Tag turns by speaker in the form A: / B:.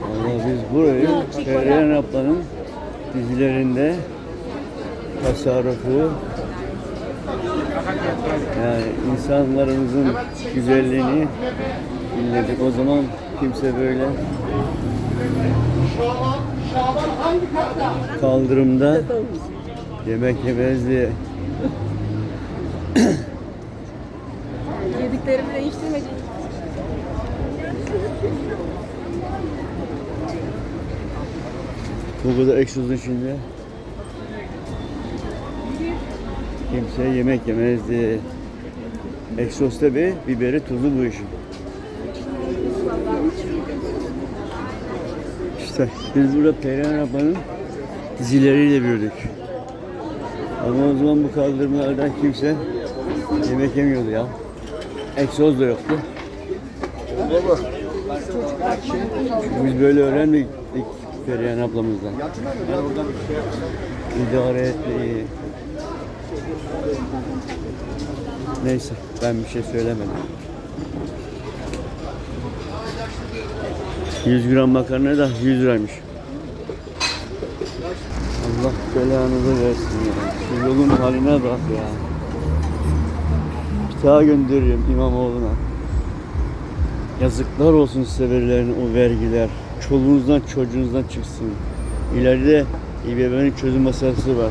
A: Valla biz burayı Perihan ablanın dizilerinde tasarrufu yani insanlarımızın güzelliğini dinledik. O zaman kimse böyle kaldırımda yemek yemezdi.
B: Yediklerimi değiştirmedim.
A: Bu kadar egzozun içinde kimse yemek yemezdi. Egzoz tabi biberi tuzu bu işin. İşte biz burada Perihan Ablanın dizileriyle büyüdük. Ama o zaman bu kaldırımlardan kimse yemek yemiyordu ya. Egzoz da yoktu. Biz böyle öğrenmedik Perihan ablamızdan. İdare etmeyi. Neyse ben bir şey söylemedim. 100 gram makarna da 100 liraymış. Allah belanızı versin ya. Şu yolun haline bak ya. Bir daha gönderiyorum İmamoğlu'na. Yazıklar olsun size verilen o vergiler. Çoluğunuzdan çocuğunuzdan çıksın. İleride İBB'nin çözüm masası var.